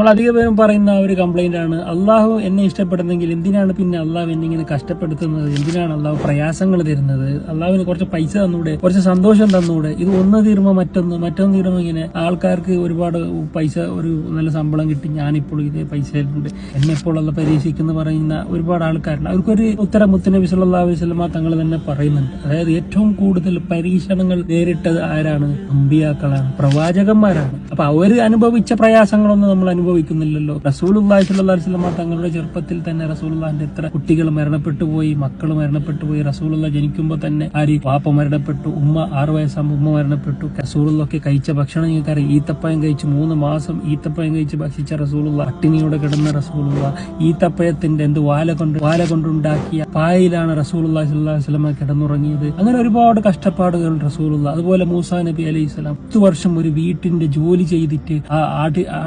നമ്മൾ അധിക പേരും പറയുന്ന ഒരു കംപ്ലൈന്റ് ആണ്. അള്ളാഹു എന്നെ ഇഷ്ടപ്പെടുന്നെങ്കിൽ എന്തിനാണ് പിന്നെ അള്ളാഹു എന്നെ ഇങ്ങനെ കഷ്ടപ്പെടുത്തുന്നത്? എന്തിനാണ് അള്ളാഹു പ്രയാസങ്ങൾ തരുന്നത്? അള്ളാഹുവിന് കുറച്ച് പൈസ തന്നൂടെ കുറച്ച് സന്തോഷം തന്നൂടെ? ഇത് ഒന്ന് തീരുമ്പോൾ മറ്റൊന്ന് മറ്റൊന്ന് തീരുമ്പോൾ ഇങ്ങനെ ആൾക്കാർക്ക് ഒരുപാട് പൈസ ഒരു നല്ല ശമ്പളം കിട്ടി. ഞാനിപ്പോൾ ഇതേ പൈസയിലുണ്ട് എന്നെ ഇപ്പോൾ ഉള്ള പരീക്ഷിക്കുന്നു പറയുന്ന ഒരുപാട് ആൾക്കാരുണ്ട്. അവർക്കൊരു ഉത്തരം മുത്തനബി സല്ലല്ലാഹു അലൈഹി വസല്ലമ തങ്ങൾ തന്നെ പറയുന്നുണ്ട്. അതായത് ഏറ്റവും കൂടുതൽ പരീക്ഷണങ്ങൾ നേരിട്ടത് ആരാണ്? അമ്പിയാക്കളാണ് പ്രവാചകന്മാരാണ്. അപ്പൊ അവർ അനുഭവിച്ച പ്രയാസങ്ങളൊന്നും നമ്മൾ അനുഭവിക്കുന്നില്ലല്ലോ. റസൂലുള്ളാഹി സ്വല്ലല്ലാഹു അലൈഹി വസല്ലം തങ്ങളുടെ ചെറുപ്പത്തിൽ തന്നെ റസൂലുള്ളാഹിന്റെ എത്ര കുട്ടികൾ മരണപ്പെട്ടു പോയി മക്കൾ മരണപ്പെട്ടു പോയി റസൂലുള്ള ജനിക്കുമ്പോൾ തന്നെ ആര് പാപ്പ മരണപ്പെട്ടു ഉമ്മ ആറു വയസ്സാകുമ്പോൾ ഉമ്മ മരണപ്പെട്ടു. റസൂലുള്ളൊക്കെ കഴിച്ച ഭക്ഷണം നിങ്ങൾക്കറിയാം. ഈത്തപ്പഴം കഴിച്ച് മൂന്ന് മാസം ഈത്തപ്പഴം കഴിച്ച് ഭക്ഷിച്ച റസൂലുള്ള പട്ടിണിയോടെ കിടന്ന റസൂലുള്ള ഈത്തപ്പയത്തിന്റെ എന്ത് വാല കൊണ്ട് വാല കൊണ്ടുണ്ടാക്കിയ പായയിലാണ് റസൂലുള്ളാഹി സ്വല്ലല്ലാഹു അലൈഹി വസല്ലം കിടന്നുറങ്ങിയത്. അങ്ങനെ ഒരുപാട് കഷ്ടപ്പാടുകൾ റസൂലുള്ള അതുപോലെ മൂസാ നബി അലൈഹി സ്വലാം പത്ത് വർഷം ഒരു വീട്ടിന്റെ ജോലി ചെയ്തിട്ട് ആ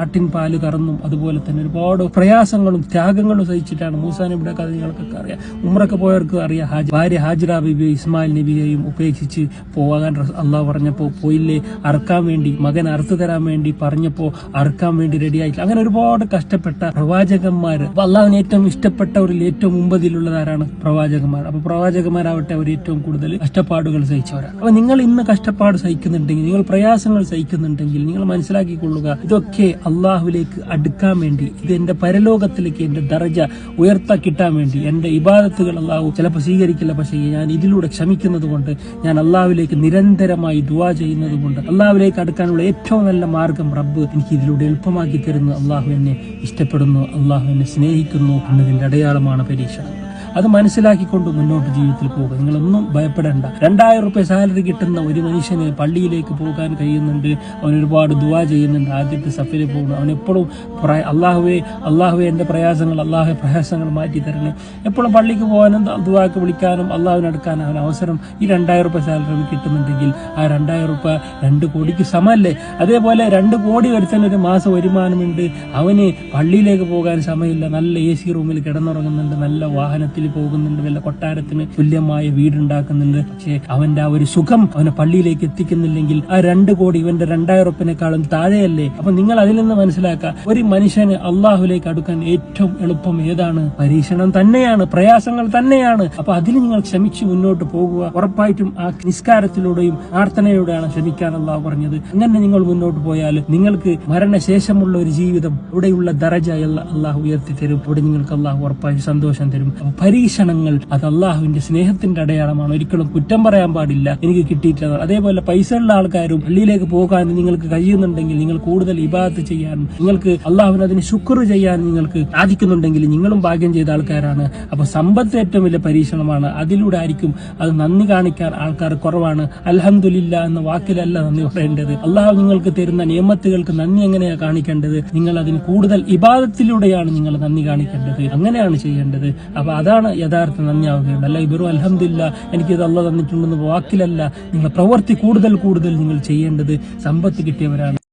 ആട്ടിൻ പാൽ കറന്നും അതുപോലെ തന്നെ ഒരുപാട് പ്രയാസങ്ങളും ത്യാഗങ്ങളും സഹിച്ചിട്ടാണ് മൂസാ നബിയുടെ കഥ നിങ്ങൾക്കൊക്കെ അറിയാം. ഉമ്രക്ക് പോയവർക്ക് അറിയാം. ഹാജ് ഭാര്യ ഹാജിറ ബിബിയെ ഇസ്മായിൽ നബിയെയും ഉപേക്ഷിച്ച് പോകാൻ അള്ളാഹ് പറഞ്ഞപ്പോൾ പോയില്ലേ? അറക്കാൻ വേണ്ടി മകൻ അറുത്തു തരാൻ വേണ്ടി പറഞ്ഞപ്പോൾ അറക്കാൻ വേണ്ടി റെഡിയായിട്ടില്ല അങ്ങനെ ഒരുപാട് കഷ്ടപ്പെട്ട പ്രവാചകന്മാർ അപ്പൊ അള്ളാഹുവിന് ഏറ്റവും ഇഷ്ടപ്പെട്ടവരിൽ ഏറ്റവും മുമ്പതിലുള്ളതാരാണ് പ്രവാചകന്മാർ. അപ്പൊ പ്രവാചകന്മാരാവട്ടെ അവർ ഏറ്റവും കൂടുതൽ കഷ്ടപ്പാടുകൾ സഹിച്ചവരാണ്. അപ്പൊ നിങ്ങൾ ഇന്ന് കഷ്ടപ്പാട് സഹിക്കുന്നുണ്ടെങ്കിൽ നിങ്ങൾ പ്രയാസങ്ങൾ സഹിക്കുന്നുണ്ടെങ്കിൽ നിങ്ങൾ മനസ്സിലാക്കിക്കൊള്ളുക ഇതൊക്കെ അള്ളാഹുവിലേക്ക് അടുക്കാൻ വേണ്ടി ഇത് എന്റെ പരലോകത്തിലേക്ക് എന്റെ ദർജ ഉയർത്താ കിട്ടാൻ വേണ്ടി എന്റെ ഇബാദത്തുകൾ അള്ളാഹു ചിലപ്പോൾ സ്വീകരിക്കില്ല പക്ഷേ ഞാൻ ഇതിലൂടെ ക്ഷമിക്കുന്നത് കൊണ്ട് ഞാൻ അള്ളാഹുലേക്ക് നിരന്തരമായി ദുവാ ചെയ്യുന്നത് കൊണ്ട് അള്ളാഹുലേക്ക് അടുക്കാനുള്ള ഏറ്റവും നല്ല മാർഗം റബ്ബ് എനിക്ക് ഇതിലൂടെ എളുപ്പമാക്കി തരുന്നു. അള്ളാഹു എന്നെ ഇഷ്ടപ്പെടുന്നു അള്ളാഹു എന്നെ സ്നേഹിക്കുന്നു എന്നതിന്റെ അടയാളമാണ് പരീക്ഷ. അത് മനസ്സിലാക്കിക്കൊണ്ട് മുന്നോട്ട് ജീവിതത്തിൽ പോകുക. നിങ്ങളൊന്നും ഭയപ്പെടേണ്ട. രണ്ടായിരം റുപ്യ സാലറി കിട്ടുന്ന ഒരു മനുഷ്യന് പള്ളിയിലേക്ക് പോകാൻ കഴിയുന്നുണ്ട്. അവൻ ഒരുപാട് ദുവാ ചെയ്യുന്നുണ്ട്. ആദ്യത്തെ സഫിൽ പോകുന്നു അവൻ എപ്പോഴും അള്ളാഹുവേ അള്ളാഹുവേ എന്റെ പ്രയാസങ്ങൾ അള്ളാഹു പ്രയാസങ്ങൾ മാറ്റി തരണേ. എപ്പോഴും പള്ളിക്ക് പോകാനും ദുവാക്ക് വിളിക്കാനും അള്ളാഹുവിനടുക്കാനും അവൻ അവസരം ഈ രണ്ടായിരം റുപ്യ സാലറി കിട്ടുന്നുണ്ടെങ്കിൽ ആ രണ്ടായിരം റുപ്യ രണ്ട് കോടിക്ക് സമല്ലേ? അതേപോലെ രണ്ട് കോടി ഒരുത്തന് ഒരു മാസം വരുമാനമുണ്ട്. അവന് പള്ളിയിലേക്ക് പോകാൻ സമയമില്ല. നല്ല എ സി റൂമിൽ കിടന്നുറങ്ങുന്നുണ്ട്. നല്ല വാഹനത്തിൽ പോകുന്നുണ്ട് വല്ല കൊട്ടാരത്തിന് തുല്യമായ വീടുണ്ടാക്കുന്നുണ്ട്. പക്ഷേ അവന്റെ ആ ഒരു സുഖം അവനെ പള്ളിയിലേക്ക് എത്തിക്കുന്നില്ലെങ്കിൽ ആ രണ്ട് കോടി ഇവന്റെ രണ്ടായിരം ഉറപ്പിനേക്കാളും താഴെയല്ലേ? അപ്പൊ നിങ്ങൾ അതിൽ നിന്ന് മനസ്സിലാക്കുക ഒരു മനുഷ്യന് അള്ളാഹുലേക്ക് അടുക്കാൻ ഏറ്റവും എളുപ്പം ഏതാണ്? പരീക്ഷണം തന്നെയാണ് പ്രയാസങ്ങൾ തന്നെയാണ്. അപ്പൊ അതിൽ നിങ്ങൾ ക്ഷമിച്ച് മുന്നോട്ട് പോകുക. ഉറപ്പായിട്ടും ആ നിസ്കാരത്തിലൂടെയും പ്രാർത്ഥനയിലൂടെയാണ് ക്ഷമിക്കാൻ അള്ളാഹു പറഞ്ഞത്. അങ്ങനെ നിങ്ങൾ മുന്നോട്ട് പോയാൽ നിങ്ങൾക്ക് മരണശേഷമുള്ള ഒരു ജീവിതം ഇവിടെയുള്ള ദറജ അള്ളാഹു ഉയർത്തി തരും ഇവിടെ നിങ്ങൾക്ക് അള്ളാഹു ഉറപ്പായിട്ട് സന്തോഷം തരും. പരീക്ഷണങ്ങൾ അത് അള്ളാഹുവിന്റെ സ്നേഹത്തിന്റെ അടയാളമാണ്. ഒരിക്കലും കുറ്റം പറയാൻ പാടില്ല. എനിക്ക് കിട്ടിയിട്ടുള്ളത് അതേപോലെ പൈസ ഉള്ള ആൾക്കാരും പള്ളിയിലേക്ക് പോകാൻ നിങ്ങൾക്ക് കഴിയുന്നുണ്ടെങ്കിൽ നിങ്ങൾ കൂടുതൽ ഇബാദത്ത് ചെയ്യാനും നിങ്ങൾക്ക് അള്ളാഹുവിന് അതിന് ശുക്ർ ചെയ്യാൻ നിങ്ങൾക്ക് സാധിക്കുന്നുണ്ടെങ്കിൽ നിങ്ങളും ഭാഗ്യം ചെയ്ത ആൾക്കാരാണ്. അപ്പൊ സമ്പത്ത് ഏറ്റവും വലിയ പരീക്ഷണമാണ്. അതിലൂടെ ആയിരിക്കും അത് നന്ദി കാണിക്കാൻ ആൾക്കാർ കുറവാണ്. അൽഹംദുലില്ല എന്ന വാക്കിലല്ല നന്ദി പറയേണ്ടത്. അള്ളാഹു നിങ്ങൾക്ക് തരുന്ന നിയമത്തുകൾക്ക് നന്ദി എങ്ങനെയാണ് കാണിക്കേണ്ടത്? നിങ്ങൾ അതിന് കൂടുതൽ ഇബാദത്തിലൂടെയാണ് നിങ്ങൾ നന്ദി കാണിക്കേണ്ടത്. അങ്ങനെയാണ് ചെയ്യേണ്ടത്. അപ്പൊ അതാണ് യഥാർത്ഥ നന്ദി ആവുകയുണ്ട് അല്ല ഇവരും അലഹമില്ല എനിക്കിത് അല്ല തന്നിട്ടുണ്ടെന്ന് വാക്കിലല്ല. നിങ്ങൾ പ്രവൃത്തി കൂടുതൽ കൂടുതൽ നിങ്ങൾ ചെയ്യേണ്ടത് സമ്പത്ത് കിട്ടിയവരാണ്.